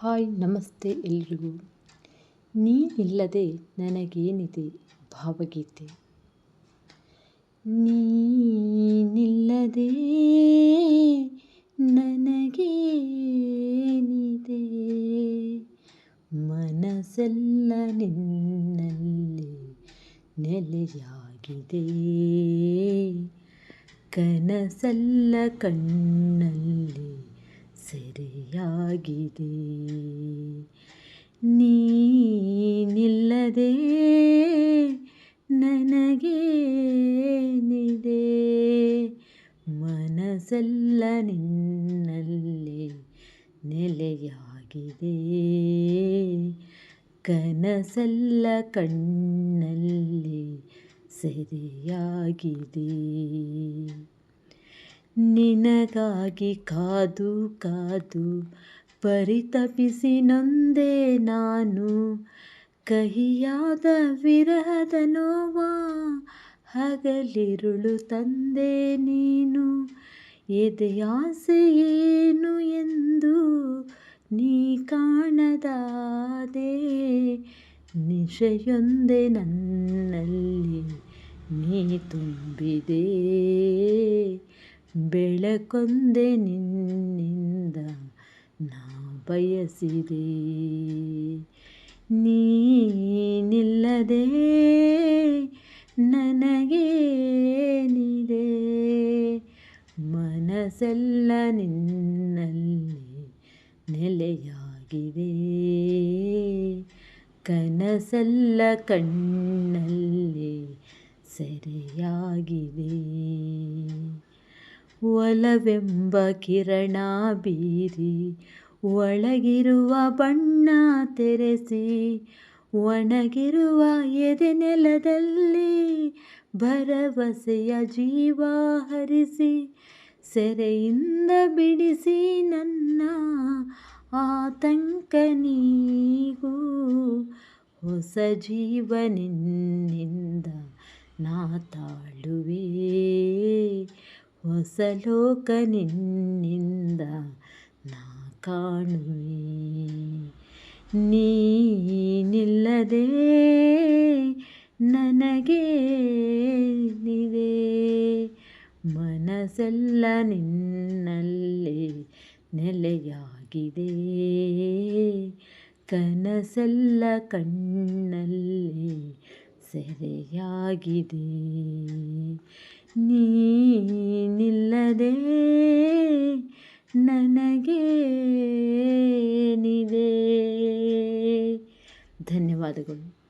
Hi ನಮಸ್ತೆ ಎಲ್ರಿಗೂ. ನೀನಿಲ್ಲದೆ ನನಗೇನಿದೆ ಭಾವಗೀತೆ? ನೀನಿಲ್ಲದೆ ನನಗೇನಿದೆ? ಮನಸ್ಸೆಲ್ಲ ನಿನ್ನಲ್ಲಿ ನೆಲೆಯಾಗಿದೆ. ಕನಸಲ್ಲ ಕಣ್ಣಲ್ಲಿ ಸೆರೆಯಾಗಿದೆ. ನೀನಿಲ್ಲದೆ ನನಗೇನಿದೆ? ಮನಸ್ಸೆಲ್ಲ ನಿನ್ನಲ್ಲಿ ನೆಲೆಯಾಗಿದೆ. ಕನಸೆಲ್ಲ ಕಣ್ಣಲ್ಲಿ ಸೆರೆಯಾಗಿದೆ. ನಿನಗಾಗಿ ಕಾದು ಕಾದು ಪರಿತಪಿಸಿ ನೊಂದೆ ನಾನು. ಕಹಿಯಾದ ವಿರಹದ ನೋವಾ, ಹಗಲಿರುಳು ತಂದೆ ನೀನು. ಎದೆಯಾಸೆ ಏನು ಎಂದು ನೀ ಕಾಣದಾದೆ. ನಿಶೆಯೊಂದೆ ನನ್ನಲ್ಲಿ ನೀ ತುಂಬಿದೆ. ಬೆಳಕೊಂದೆ ನಿನ್ನಿಂದ ನಾ ಬಯಸಿದೆ. ನೀನಿಲ್ಲದೆ ನನಗೇನಿದೆ? ಮನಸ್ಸೆಲ್ಲ ನಿನ್ನಲ್ಲಿ ನೆಲೆಯಾಗಿದೆ. ಕನಸೆಲ್ಲ ಕಣ್ಣಲ್ಲಿ ಸೆರೆಯಾಗಿದೆ. ಒಲವೆಂಬ ಕಿರಣ ಬೀರಿ, ಒಳಗಿರುವ ಬಣ್ಣ ತೆರೆಸಿ, ಒಣಗಿರುವ ಎದೆ ನೆಲದಲ್ಲಿ ಭರವಸೆಯ ಜೀವ ಹರಿಸಿ, ಸೆರೆಯಿಂದ ಬಿಡಿಸಿ ನನ್ನ ಆತಂಕ ನೀಗೂ, ಹೊಸ ಜೀವನಿಂದ ನಾ ತಾಳುವೆ. ಹೊಸ ಲೋಕ ನಿನ್ನಿಂದ ನಾ ಕಾಣುವೆ. ನೀನಿಲ್ಲದೆ ನನಗೇನಿದೆ ಮನಸ್ಸೆಲ್ಲ ನಿನ್ನಲ್ಲಿ ನೆಲೆಯಾಗಿದೆ. ಕನಸೆಲ್ಲ ಕಣ್ಣಲ್ಲಿ ಸೆರೆಯಾಗಿದೆ. ಧನ್ಯವಾದಗಳು